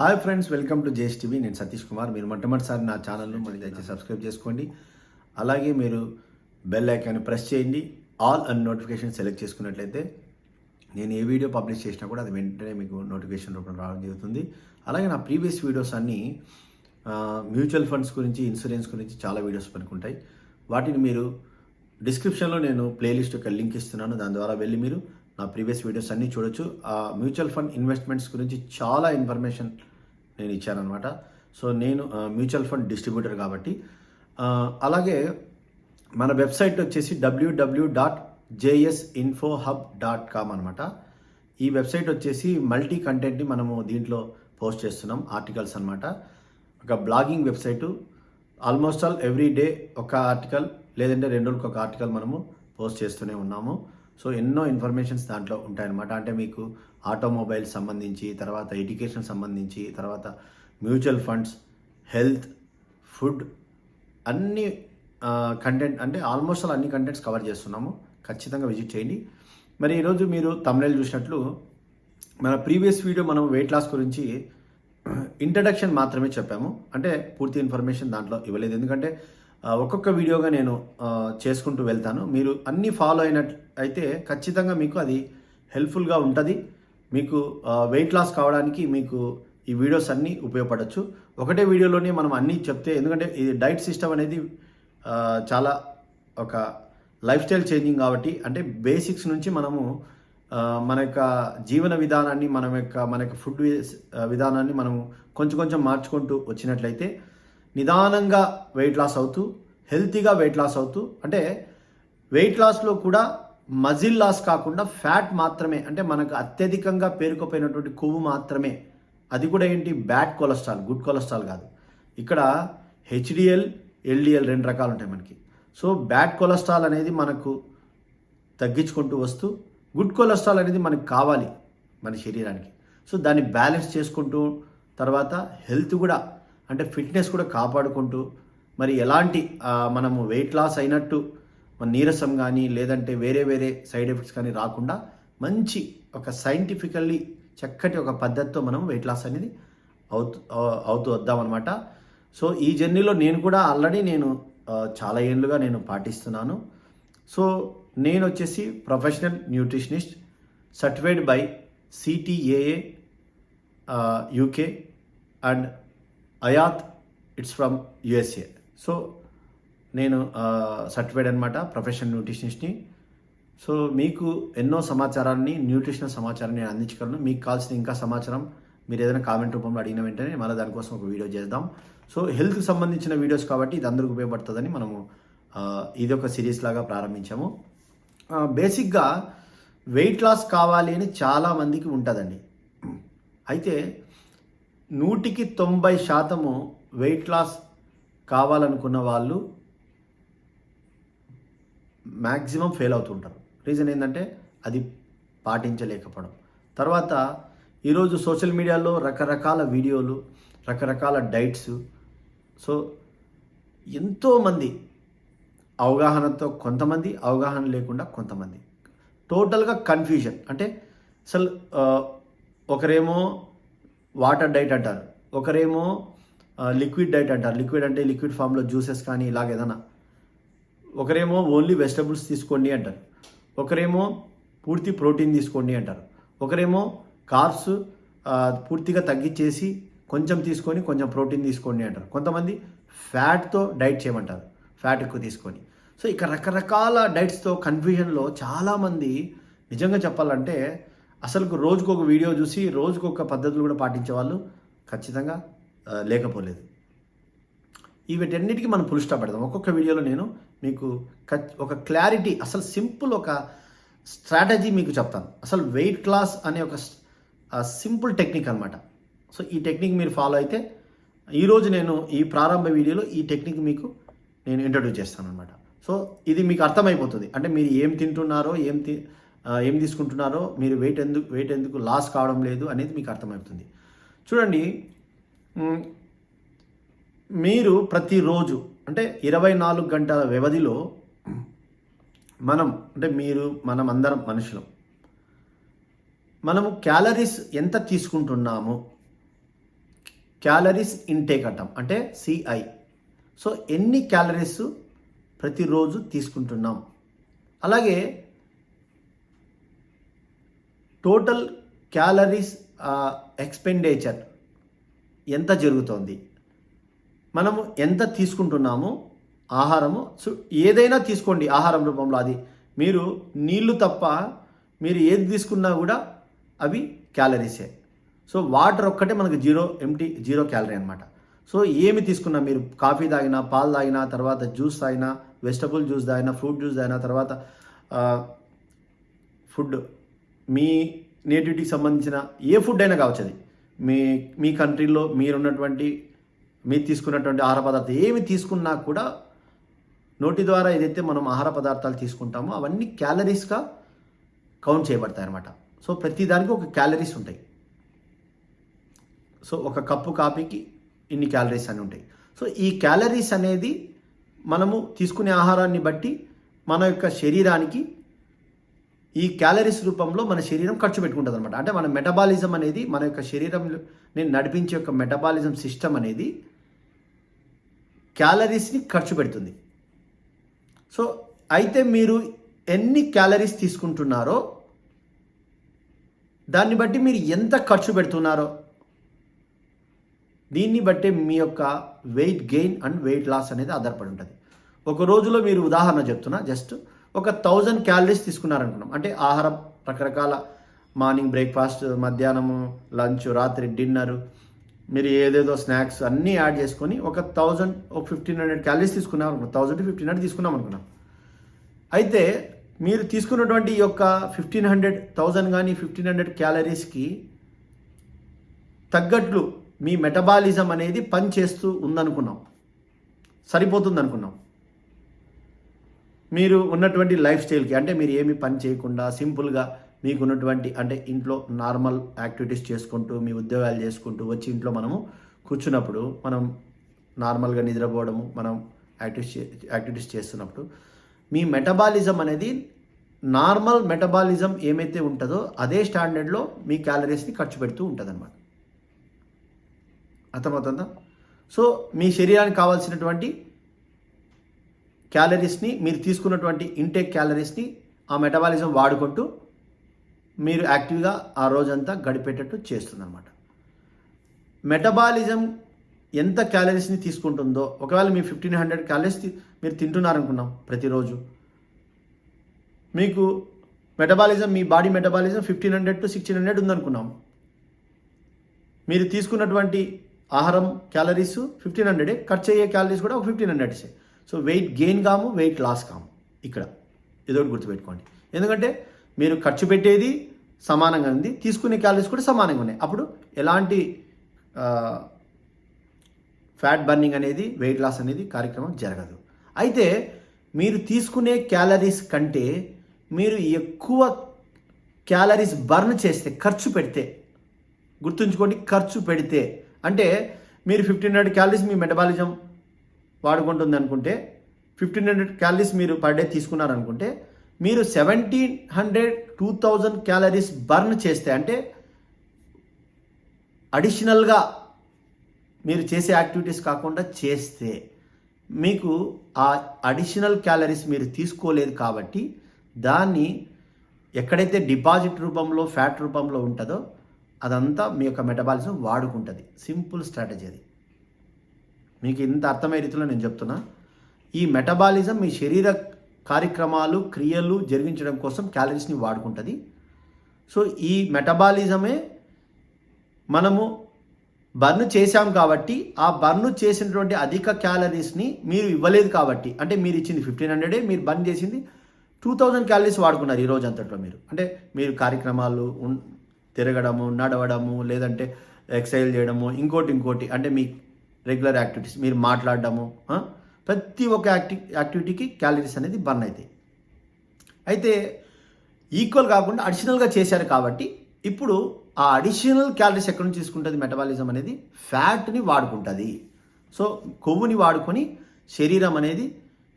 Hi friends welcome to JS TV. నేను సతీష్ కుమార్. మీరు మొట్టమొదటిసారి నా ఛానల్ను మరి దయచేసి సబ్స్క్రైబ్ చేసుకోండి. అలాగే మీరు బెల్ ఐకాన్ ప్రెస్ చేయండి. ఆల్ అండ్ నోటిఫికేషన్ సెలెక్ట్ చేసుకున్నట్లయితే నేను ఏ వీడియో పబ్లిష్ చేసినా కూడా అది వెంటనే మీకు నోటిఫికేషన్ రూపంలో రావడం జరుగుతుంది. అలాగే నా ప్రీవియస్ వీడియోస్ అన్నీ మ్యూచువల్ ఫండ్స్ గురించి ఇన్సూరెన్స్ గురించి చాలా వీడియోస్ పనుకుంటాయి వాటిని మీరు డిస్క్రిప్షన్లో నేను ప్లేలిస్ట్ యొక్క లింక్ ఇస్తున్నాను. దాని ద్వారా వెళ్ళి మీరు నా ప్రీవియస్ వీడియోస్ అన్నీ చూడొచ్చు. ఆ మ్యూచువల్ ఫండ్ ఇన్వెస్ట్మెంట్స్ గురించి చాలా ఇన్ఫర్మేషన్ నేను ఇచ్చానమాట సో నేను మ్యూచువల్ ఫండ్ డిస్ట్రిబ్యూటర్ కాబట్టి అలాగే మన వెబ్సైట్ వచ్చేసి W W dot JS info hub dot com అనమాట ఈ వెబ్సైట్ వచ్చేసి మల్టీ కంటెంట్ని మనము దీంట్లో పోస్ట్ చేస్తున్నాం ఆర్టికల్స్ అనమాట ఒక blogging website almost all every day ఒక ఆర్టికల్ లేదంటే రెండు రోజులకు ఒక ఆర్టికల్ మనము పోస్ట్ చేస్తూనే ఉన్నాము. సో ఎన్నో ఇన్ఫర్మేషన్స్ దాంట్లో ఉంటాయన్నమాట. అంటే మీకు ఆటోమొబైల్ సంబంధించి తర్వాత ఎడ్యుకేషన్ సంబంధించి తర్వాత మ్యూచువల్ ఫండ్స్ హెల్త్ ఫుడ్ అన్ని కంటెంట్ అంటే ఆల్మోస్ట్ అలా అన్ని కంటెంట్స్ కవర్ చేస్తున్నాము. ఖచ్చితంగా విజిట్ చేయండి. మరి ఈరోజు మీరు తమిళ చూసినట్లు మన ప్రీవియస్ వీడియో మనం వెయిట్ లాస్ గురించి ఇంట్రడక్షన్ మాత్రమే చెప్పాము. అంటే పూర్తి ఇన్ఫర్మేషన్ దాంట్లో ఇవ్వలేదు. ఎందుకంటే ఒక్కొక్క వీడియోగా నేను చేసుకుంటూ వెళ్తాను. మీరు అన్నీ ఫాలో అయినట్ అయితే ఖచ్చితంగా మీకు అది హెల్ప్ఫుల్గా ఉంటుంది. మీకు వెయిట్ లాస్ కావడానికి మీకు ఈ వీడియోస్ అన్నీ ఉపయోగపడవచ్చు ఒకటే వీడియోలోనే మనం అన్నీ చెప్తే ఎందుకంటే ఇది డైట్ సిస్టమ్ అనేది చాలా ఒక లైఫ్ స్టైల్ చేంజింగ్ కాబట్టి అంటే బేసిక్స్ నుంచి మనము మన యొక్క జీవన విధానాన్ని మన యొక్క మన యొక్క ఫుడ్ విధానాన్ని మనము కొంచెం కొంచెం మార్చుకుంటూ వచ్చినట్లయితే నిదానంగా వెయిట్ లాస్ అవుతూ హెల్తీగా వెయిట్ లాస్ అవుతూ అంటే వెయిట్ లాస్లో కూడా మజిల్ లాస్ కాకుండా ఫ్యాట్ మాత్రమే అంటే మనకు అత్యధికంగా పేరుకుపోయినటువంటి కొవ్వు మాత్రమే. అది కూడా ఏంటి? బ్యాడ్ కొలెస్ట్రాల్ గుడ్ కొలెస్ట్రాల్ కాదు. ఇక్కడ హెచ్డిఎల్ ఎల్డిఎల్ రెండు రకాలు ఉంటాయి మనకి. సో బ్యాడ్ కొలెస్ట్రాల్ అనేది మనకు తగ్గించుకుంటూ వస్తూ గుడ్ కొలెస్ట్రాల్ అనేది మనకు కావాలి మన శరీరానికి. సో దాన్ని బ్యాలెన్స్ చేసుకుంటూ తర్వాత హెల్త్ కూడా అంటే ఫిట్నెస్ కూడా కాపాడుకుంటూ మరి ఎలాంటి మనము వెయిట్ లాస్ అయినట్టు నీరసం కానీ లేదంటే వేరే వేరే సైడ్ ఎఫెక్ట్స్ కానీ రాకుండా మంచి ఒక సైంటిఫికల్లీ చక్కటి ఒక పద్ధతితో మనం వెయిట్ లాస్ అనేది అవుతూ అవుతూ వద్దామన్నమాట సో ఈ జర్నీలో నేను కూడా ఆల్రెడీ నేను చాలా ఏళ్ళుగా నేను పాటిస్తున్నాను. సో నేను వచ్చేసి professional nutritionist certified by CTAA UK and అయాత్ it's from USA so నేను సర్టిఫైడ్ అనమాట ప్రొఫెషనల్ న్యూట్రిషనిస్ట్ని సో మీకు ఎన్నో సమాచారాన్ని న్యూట్రిషనల్ సమాచారాన్ని నేను అందించగలను. మీకు కావాల్సిన ఇంకా సమాచారం మీరు ఏదైనా కామెంట్ రూపంలో అడిగిన వెంటనే మళ్ళీ దానికోసం ఒక వీడియో చేద్దాం. సో హెల్త్కి సంబంధించిన వీడియోస్ కాబట్టి ఇది అందరికి ఉపయోగపడుతుందని మనము ఇది ఒక సిరీస్ లాగా ప్రారంభించాము. బేసిక్గా వెయిట్ లాస్ కావాలి అని చాలామందికి ఉంటుందండి. అయితే నూటికి తొంభై శాతము వెయిట్ లాస్ కావాలనుకున్న వాళ్ళు మ్యాక్సిమం ఫెయిల్ అవుతుంటారు. రీజన్ ఏంటంటే అది పాటించలేకపోవడం. తర్వాత ఈరోజు సోషల్ మీడియాలో రకరకాల వీడియోలు రకరకాల డైట్స్. సో ఎంతోమంది అవగాహనతో కొంతమంది అవగాహన లేకుండా కొంతమంది. టోటల్గా కన్ఫ్యూజన్. అంటే అసలు ఒకరేమో వాటర్ డైట్ అంటారు. ఒకరేమో లిక్విడ్ డైట్ అంటారు. లిక్విడ్ అంటే లిక్విడ్ ఫామ్లో జ్యూసెస్ కానీ ఇలాగ ఏదైనా. ఒకరేమో ఓన్లీ వెజిటబుల్స్ తీసుకోండి అంటారు. ఒకరేమో పూర్తి ప్రోటీన్ తీసుకోండి అంటారు. ఒకరేమో కార్బ్స్ పూర్తిగా తగ్గించేసి కొంచెం తీసుకొని కొంచెం ప్రోటీన్ తీసుకోండి అంటారు. కొంతమంది ఫ్యాట్తో డైట్ చేయమంటారు. ఫ్యాట్ ఎక్కువ తీసుకొని. సో ఇక రకరకాల డైట్స్తో కన్ఫ్యూజన్లో చాలామంది నిజంగా చెప్పాలంటే అసలు రోజుకు ఒక వీడియో చూసి రోజుకు ఒక పద్ధతులు కూడా పాటించే వాళ్ళు ఖచ్చితంగా లేకపోలేదు. వీటన్నిటికీ మనం ఫుల్ స్టాప్ పెడదాం. ఒక్కొక్క వీడియోలో నేను మీకు ఒక క్లారిటీ అసలు సింపుల్ ఒక స్ట్రాటజీ మీకు చెప్తాను. అసలు వెయిట్ క్లాస్ అనే ఒక సింపుల్ టెక్నిక్ అనమాట సో ఈ టెక్నిక్ మీరు ఫాలో అయితే ఈరోజు నేను ఈ ప్రారంభ వీడియోలో ఈ టెక్నిక్ మీకు నేను ఇంట్రడ్యూస్ చేస్తాను అనమాట సో ఇది మీకు అర్థమైపోతుంది. అంటే మీరు ఏం తింటున్నారో ఏం తి ఏం తీసుకుంటున్నారో మీరు వెయిట్ ఎందుకు వెయిట్ ఎందుకు లాస్ కావడం లేదు అనేది మీకు అర్థమవుతుంది. చూడండి మీరు ప్రతిరోజు అంటే ఇరవై నాలుగు గంటల వ్యవధిలో మనం అంటే మీరు మనం అందరం మనుషులం మనము క్యాలరీస్ ఎంత తీసుకుంటున్నాము క్యాలరీస్ ఇంటేక్ అంటాం అంటే సిఐ సో ఎన్ని క్యాలరీస్ ప్రతిరోజు తీసుకుంటున్నాం? అలాగే టోటల్ క్యాలరీస్ ఎక్స్పెండిచర్ ఎంత జరుగుతోంది? మనము ఎంత తీసుకుంటున్నాము? ఆహారము? సో ఏదైనా తీసుకోండి ఆహారం రూపంలో. అది మీరు నీళ్ళు తప్ప మీరు ఏది తీసుకున్నా కూడా అవి క్యాలరీసే. సో వాటర్ ఒక్కటే మనకు జీరో ఎంటీ జీరో క్యాలరీ అనమాట సో ఏమి తీసుకున్నా మీరు కాఫీ తాగినా పాలు తాగినా తర్వాత జ్యూస్ తాగినా వెజిటబుల్ జ్యూస్ తాగినా ఫ్రూట్ జ్యూస్ తాగినా తర్వాత ఫుడ్ మీ నేటివిటీకి సంబంధించిన ఏ ఫుడ్ అయినా కావచ్చు అది. మీ మీ కంట్రీలో మీరున్నటువంటి మీరు తీసుకున్నటువంటి ఆహార పదార్థాలు ఏమి తీసుకున్నా కూడా నోటి ద్వారా ఏదైతే మనం ఆహార పదార్థాలు తీసుకుంటామో అవన్నీ క్యాలరీస్గా కౌంట్ చేయబడతాయి అన్నమాట సో ప్రతి దానికి ఒక క్యాలరీస్ ఉంటాయి. సో ఒక కప్పు కాఫీకి ఇన్ని క్యాలరీస్ అని ఉంటాయి. సో ఈ క్యాలరీస్ అనేది మనము తీసుకునే ఆహారాన్ని బట్టి మన యొక్క శరీరానికి ఈ క్యాలరీస్ రూపంలో మన శరీరం ఖర్చు పెట్టుకుంటుంది అనమాట అంటే మన మెటబాలిజం అనేది మన యొక్క శరీరంలో నేను నడిపించే యొక్క మెటబాలిజం సిస్టమ్ అనేది క్యాలరీస్ని ఖర్చు పెడుతుంది. సో అయితే మీరు ఎన్ని క్యాలరీస్ తీసుకుంటున్నారో దాన్ని బట్టి మీరు ఎంత ఖర్చు పెడుతున్నారో దీన్ని బట్టి మీ యొక్క weight gain and weight loss అనేది ఆధారపడి ఉంటుంది. ఒక రోజులో మీరు ఉదాహరణ చెప్తున్నా జస్ట్ ఒక థౌజండ్ క్యాలరీస్ తీసుకున్నారనుకున్నాం. అంటే ఆహారం రకరకాల మార్నింగ్ బ్రేక్ఫాస్ట్ మధ్యాహ్నము లంచ్ రాత్రి డిన్నర్ మీరు ఏదేదో స్నాక్స్ అన్నీ యాడ్ చేసుకొని ఒక థౌజండ్ ఒక ఫిఫ్టీన్ హండ్రెడ్ క్యాలరీస్ తీసుకున్నాం అనుకున్నాం థౌజండ్ ఫిఫ్టీన్ హండ్రెడ్ తీసుకున్నాం అనుకున్నాం అయితే మీరు తీసుకున్నటువంటి ఈ యొక్క ఫిఫ్టీన్ హండ్రెడ్ థౌజండ్ కానీ ఫిఫ్టీన్ హండ్రెడ్ క్యాలరీస్కి తగ్గట్లు మీ మెటబాలిజం అనేది పని చేస్తూ ఉందనుకున్నాం. సరిపోతుంది అనుకున్నాం మీరు ఉన్నటువంటి లైఫ్ స్టైల్కి అంటే మీరు ఏమి పని చేయకుండా సింపుల్గా మీకు ఉన్నటువంటి అంటే ఇంట్లో నార్మల్ యాక్టివిటీస్ చేసుకుంటూ మీ ఉద్యోగాలు చేసుకుంటూ వచ్చి ఇంట్లో మనము కూర్చున్నప్పుడు మనం నార్మల్గా నిద్రపోవడము మనం యాక్టివిటీస్ యాక్టివిటీస్ చేస్తున్నప్పుడు మీ మెటబాలిజం అనేది నార్మల్ మెటబాలిజం ఏమైతే ఉంటుందో అదే స్టాండర్డ్లో మీ క్యాలరీస్ని ఖర్చు పెడుతూ ఉంటుంది అనమాట అర్థమవుతుందా? సో మీ శరీరానికి కావాల్సినటువంటి క్యాలరీస్ని మీరు తీసుకున్నటువంటి ఇంటేక్ క్యాలరీస్ని ఆ మెటబాలిజం వాడుకుంటూ మీరు యాక్టివ్గా ఆ రోజంతా గడిపేటట్టు చేస్తుందన్నమాట. మెటబాలిజం ఎంత క్యాలరీస్ని తీసుకుంటుందో ఒకవేళ మీ ఫిఫ్టీన్ హండ్రెడ్ క్యాలరీస్ మీరు తింటున్నారనుకున్నాం ప్రతిరోజు మీకు metabolism me body metabolism fifteen hundred to sixteen hundred ఉందనుకున్నాం. మీరు తీసుకున్నటువంటి ఆహారం క్యాలరీస్ ఫిఫ్టీన్ హండ్రెడే ఖర్చు అయ్యే క్యాలరీస్ కూడా ఒక ఫిఫ్టీన్ హండ్రెడ్సే సో వెయిట్ గెయిన్ కాము వెయిట్ లాస్ కాము. ఇక్కడ ఇదొకటి గుర్తుపెట్టుకోండి. ఎందుకంటే మీరు ఖర్చు పెట్టేది సమానంగా ఉంది తీసుకునే క్యాలరీస్ కూడా సమానంగా ఉన్నాయి. అప్పుడు ఎలాంటి ఫ్యాట్ బర్నింగ్ అనేది వెయిట్ లాస్ అనేది కార్యక్రమం జరగదు. అయితే మీరు తీసుకునే క్యాలరీస్ కంటే మీరు ఎక్కువ క్యాలరీస్ బర్న్ చేస్తే ఖర్చు పెడితే గుర్తుంచుకోండి ఖర్చు పెడితే అంటే మీరు ఫిఫ్టీన్ హండ్రెడ్ క్యాలరీస్ మీ మెటబాలిజం వాడుకుంటుంది అనుకుంటే ఫిఫ్టీన్ హండ్రెడ్ క్యాలరీస్ మీరు పర్ డే తీసుకున్నారనుకుంటే మీరు seventeen hundred two thousand calories burn చేస్తే అంటే అడిషనల్గా మీరు చేసే యాక్టివిటీస్ కాకుండా చేస్తే మీకు ఆ అడిషనల్ క్యాలరీస్ మీరు తీసుకోలేదు కాబట్టి దాన్ని ఎక్కడైతే డిపాజిట్ రూపంలో ఫ్యాట్ రూపంలో ఉంటుందో అదంతా మీ యొక్క మెటబాలిజం వాడుకుంటుంది. సింపుల్ స్ట్రాటజీ అది. మీకు ఇంత అర్థమయ్యే రీతిలో నేను చెప్తున్నా. ఈ మెటబాలిజం మీ శరీర కార్యక్రమాలు క్రియలు జరిగించడం కోసం క్యాలరీస్ని వాడుకుంటుంది. సో ఈ మెటబాలిజమే మనము బర్న్ చేశాం కాబట్టి ఆ బర్న్ చేసినటువంటి అధిక క్యాలరీస్ని మీరు ఇవ్వలేదు కాబట్టి అంటే మీరు ఇచ్చింది ఫిఫ్టీన్ హండ్రెడే మీరు బర్న్ చేసింది టూ థౌజండ్ క్యాలరీస్ వాడుకున్నారు ఈ రోజు అంతట్లో మీరు. అంటే మీరు కార్యక్రమాలు తిరగడము నడవడము లేదంటే ఎక్సర్సైజ్ చేయడము ఇంకోటి ఇంకోటి అంటే మీ రెగ్యులర్ యాక్టివిటీస్ మీరు మాట్లాడడము ప్రతి ఒక్క యాక్టి యాక్టివిటీకి క్యాలరీస్ అనేది బర్న్ అవుతాయి అయితే ఈక్వల్ కాకుండా అడిషనల్గా చేశారు కాబట్టి ఇప్పుడు ఆ అడిషనల్ క్యాలరీస్ ఎక్కడి నుంచి తీసుకుంటుంది మెటబాలిజం అనేది? ఫ్యాట్ని వాడుకుంటుంది. సో కొవ్వుని వాడుకొని శరీరం అనేది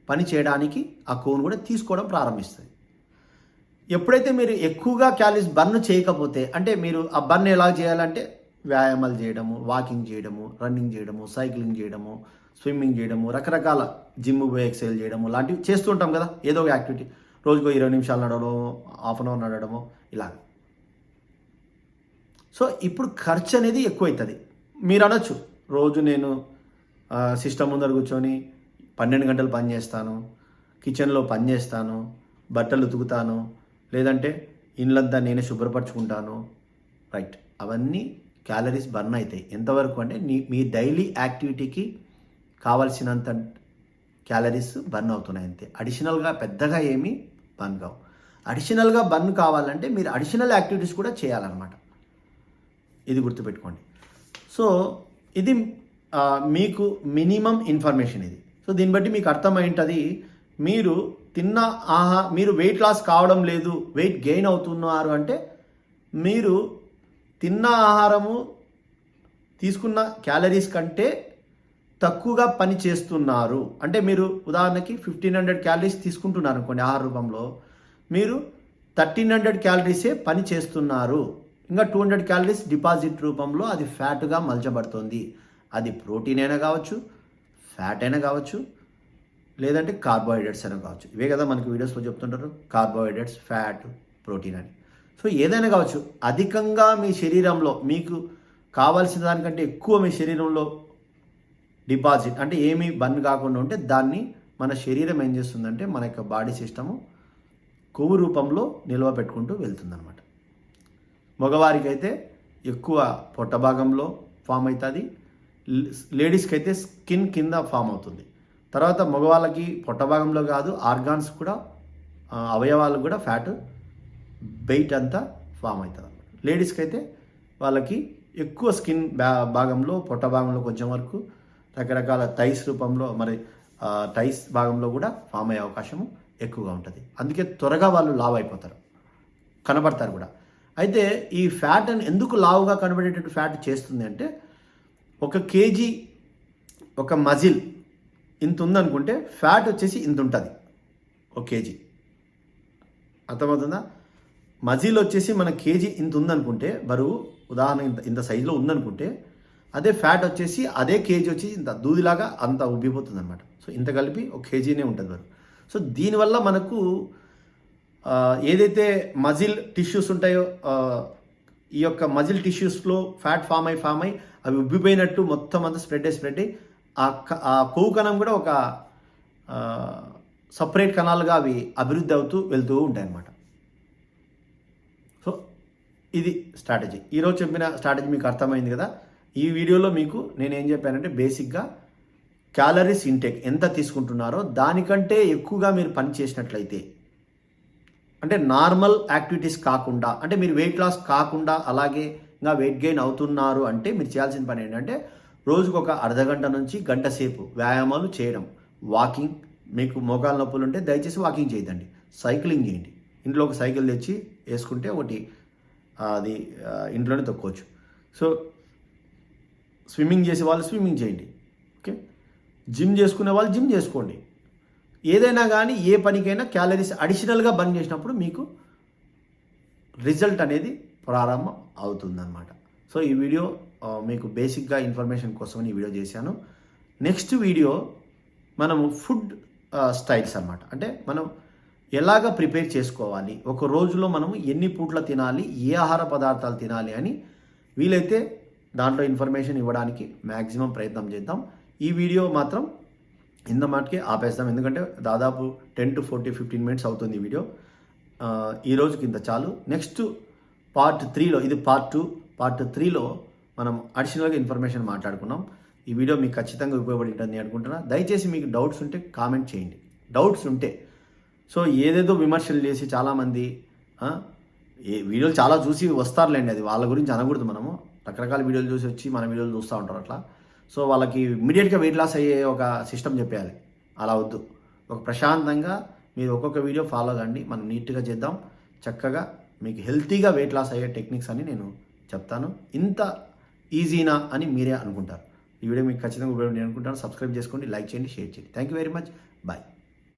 పని చేయడానికి ఆ కొవ్వును కూడా తీసుకోవడం ప్రారంభిస్తుంది. ఎప్పుడైతే మీరు ఎక్కువగా క్యాలరీస్ బర్న్ చేయకపోతే అంటే మీరు ఆ బర్న్ ఎలా చేయాలంటే వ్యాయామాలు చేయడము వాకింగ్ చేయడము రన్నింగ్ చేయడము సైక్లింగ్ చేయడము స్విమ్మింగ్ చేయడము రకరకాల జిమ్ పోయి ఎక్సర్సైజ్ చేయడము లాంటివి చేస్తుంటాం కదా ఏదో ఒక యాక్టివిటీ రోజుకో ఇరవై నిమిషాలు నడవడము హాఫ్ అన్ అవర్ నడవడము ఇలా. సో ఇప్పుడు ఖర్చు అనేది ఎక్కువవుతుంది మీరు అనొచ్చు రోజు నేను సిస్టమ్ ముందర కూర్చొని పన్నెండు గంటలు పని చేస్తాను కిచెన్లో పని చేస్తాను బట్టలు ఉతుకుతాను లేదంటే ఇండ్లంతా నేనే శుభ్రపరచుకుంటాను రైట్ అవన్నీ క్యాలరీస్ బర్న్ అవుతాయి. ఎంతవరకు అంటే మీ మీ డైలీ యాక్టివిటీకి కావాల్సినంత క్యాలరీస్ బర్న్ అవుతున్నాయి అంతే. అడిషనల్గా పెద్దగా ఏమీ బర్న్ కావు. అడిషనల్గా బర్న్ కావాలంటే మీరు అడిషనల్ యాక్టివిటీస్ కూడా చేయాలన్నమాట. ఇది గుర్తుపెట్టుకోండి. సో ఇది మీకు మినిమం ఇన్ఫర్మేషన్ ఇది. సో దీన్ని బట్టి మీకు అర్థమైంటుంది మీరు తిన్న ఆహా మీరు వెయిట్ లాస్ కావడం లేదు వెయిట్ గెయిన్ అవుతున్నారు అంటే మీరు తిన్న ఆహారము తీసుకున్న క్యాలరీస్ కంటే తక్కువగా పని చేస్తున్నారు. అంటే మీరు ఉదాహరణకి ఫిఫ్టీన్ హండ్రెడ్ క్యాలరీస్ తీసుకుంటున్నారు అనుకోండి ఆహార రూపంలో. మీరు థర్టీన్ హండ్రెడ్ క్యాలరీసే పని చేస్తున్నారు. ఇంకా టూ హండ్రెడ్ క్యాలరీస్ డిపాజిట్ రూపంలో అది ఫ్యాట్గా మలచబడుతుంది. అది ప్రోటీన్ అయినా కావచ్చు ఫ్యాట్ అయినా కావచ్చు లేదంటే కార్బోహైడ్రేట్స్ అయినా కావచ్చు. ఇవే కదా మనకి వీడియోస్లో చెప్తుంటారు. కార్బోహైడ్రేట్స్ ఫ్యాట్ ప్రోటీన్ అని. సో ఏదైనా కావచ్చు అధికంగా మీ శరీరంలో మీకు కావాల్సిన దానికంటే ఎక్కువ మీ శరీరంలో డిపాజిట్ అంటే ఏమీ బన్ కాకుండా ఉంటే దాన్ని మన శరీరం ఏం చేస్తుందంటే మన యొక్క బాడీ సిస్టము కొవ్వు రూపంలో నిల్వ పెట్టుకుంటూ వెళ్తుందన్నమాట. మగవారికి అయితే ఎక్కువ పొట్ట భాగంలో ఫామ్ అవుతుంది లేడీస్కి అయితే స్కిన్ కింద ఫామ్ అవుతుంది. తర్వాత మగవాళ్ళకి పొట్ట భాగంలో కాదు ఆర్గాన్స్ కూడా అవయవాలు అవయవాలకు కూడా ఫ్యాట్ వెయిట్ అంతా ఫామ్ అవుతుంది అనమాట లేడీస్కి అయితే వాళ్ళకి ఎక్కువ స్కిన్ బ్యా భాగంలో పొట్ట భాగంలో కొంచెం వరకు రకరకాల టైస్ రూపంలో మరి టైస్ భాగంలో కూడా ఫామ్ అయ్యే అవకాశం ఎక్కువగా ఉంటుంది. అందుకే త్వరగా వాళ్ళు లావ్ అయిపోతారు. కనబడతారు కూడా. అయితే ఈ ఫ్యాట్ అని ఎందుకు లావుగా కనబడేటట్టు ఫ్యాట్ చేస్తుంది అంటే ఒక కేజీ ఒక మజిల్ ఇంత ఉందనుకుంటే ఫ్యాట్ వచ్చేసి ఇంత ఉంటుంది. ఒక కేజీ. అర్థమవుతుందా? మజిల్ వచ్చేసి మన కేజీ ఇంత ఉందనుకుంటే బరువు ఉదాహరణ ఇంత ఇంత సైజులో ఉందనుకుంటే అదే ఫ్యాట్ వచ్చేసి అదే కేజీ వచ్చి ఇంత దూదిలాగా అంత ఉబ్బిపోతుంది అనమాట సో ఇంత కలిపి ఒక కేజీనే ఉంటుంది బరువు. సో దీనివల్ల మనకు ఏదైతే మజిల్ టిష్యూస్ ఉంటాయో ఈ యొక్క మజిల్ టిష్యూస్లో ఫ్యాట్ ఫామ్ అయి ఫామ్ అయి అవి ఉబ్బిపోయినట్టు మొత్తం అంతా స్ప్రెడ్ అయి స్ప్రెడ్ అయ్యి ఆ క- ఆ కొవ్వు కణం కూడా ఒక సపరేట్ కణాలుగా అవి అభివృద్ధి అవుతూ వెళ్తూ ఉంటాయి అన్నమాట ఇది స్ట్రాటజీ ఈరోజు చెప్పిన స్ట్రాటజీ మీకు అర్థమైంది కదా? ఈ వీడియోలో మీకు నేను ఏం చెప్పానంటే బేసిక్గా క్యాలరీస్ ఇంటేక్ ఎంత తీసుకుంటున్నారో దానికంటే ఎక్కువగా మీరు పని చేసినట్లయితే. అంటే నార్మల్ యాక్టివిటీస్ కాకుండా అంటే మీరు వెయిట్ లాస్ కాకుండా అలాగే ఇంకా వెయిట్ గెయిన్ అవుతున్నారు అంటే మీరు చేయాల్సిన పని ఏంటంటే రోజుకు ఒక అర్ధగంట నుంచి గంట సేపు వ్యాయామాలు చేయడం. వాకింగ్ మీకు మోకాలు నొప్పులు ఉంటే దయచేసి వాకింగ్ చేయదండి సైక్లింగ్ చేయండి. ఇంట్లో ఒక సైకిల్ తెచ్చి వేసుకుంటే ఒకటి అది ఇంట్లోనే తొక్కోవచ్చు. సో స్విమ్మింగ్ చేసే వాళ్ళు స్విమ్మింగ్ చేయండి. ఓకే? జిమ్ చేసుకునే వాళ్ళు జిమ్ చేసుకోండి. ఏదైనా కానీ ఏ పనికైనా క్యాలరీస్ అడిషనల్గా బర్న్ చేసినప్పుడు మీకు రిజల్ట్ అనేది ప్రారంభం అవుతుందన్నమాట. సో ఈ వీడియో మీకు బేసిక్గా ఇన్ఫర్మేషన్ కోసం ఈ వీడియో చేశాను. నెక్స్ట్ వీడియో మనము ఫుడ్ స్టైల్స్ అన్నమాట. అంటే మనం ఎలాగ ప్రిపేర్ చేసుకోవాలి? ఒక రోజులో మనము ఎన్ని పూట్ల తినాలి? ఏ ఆహార పదార్థాలు తినాలి అని వీలైతే దాంట్లో ఇన్ఫర్మేషన్ ఇవ్వడానికి మ్యాక్సిమం ప్రయత్నం చేద్దాం. ఈ వీడియో మాత్రం ఇంత మాటకే ఆపేస్తాం. ఎందుకంటే దాదాపు ten to forty fifteen minutes అవుతుంది ఈ వీడియో. ఈ రోజుకి ఇంత చాలు. నెక్స్ట్ పార్ట్ త్రీలో ఇది పార్ట్ టూ. పార్ట్ త్రీలో మనం అడిషనల్గా ఇన్ఫర్మేషన్ మాట్లాడుకున్నాం. ఈ వీడియో మీకు ఖచ్చితంగా ఉపయోగపడి ఉంటుంది అనుకుంటున్నా. దయచేసి మీకు డౌట్స్ ఉంటే కామెంట్ చేయండి. డౌట్స్ ఉంటే సో ఏదేదో విమర్శలు చేసి చాలామంది ఏ వీడియోలు చాలా చూసి వస్తారులేండి. అది వాళ్ళ గురించి అనకూడదు మనము. రకరకాల వీడియోలు చూసి వచ్చి మన వీడియోలు చూస్తూ ఉంటారు అట్లా. సో వాళ్ళకి ఇమీడియట్గా వెయిట్ లాస్ అయ్యే ఒక సిస్టమ్ చెప్పేయాలి. అలా వద్దు. ఒక ప్రశాంతంగా మీరు ఒక్కొక్క వీడియో ఫాలో కండి. మనం నీట్గా చేద్దాం. చక్కగా మీకు హెల్తీగా వెయిట్ లాస్ అయ్యే టెక్నిక్స్ అని నేను చెప్తాను. ఇంత ఈజీనా అని మీరే అనుకుంటారు. ఈ వీడియో మీకు ఖచ్చితంగా ఉపయోగపడి అనుకుంటాను. సబ్స్క్రైబ్ చేసుకోండి లైక్ చేయండి షేర్ చేయండి. Thank you very much bye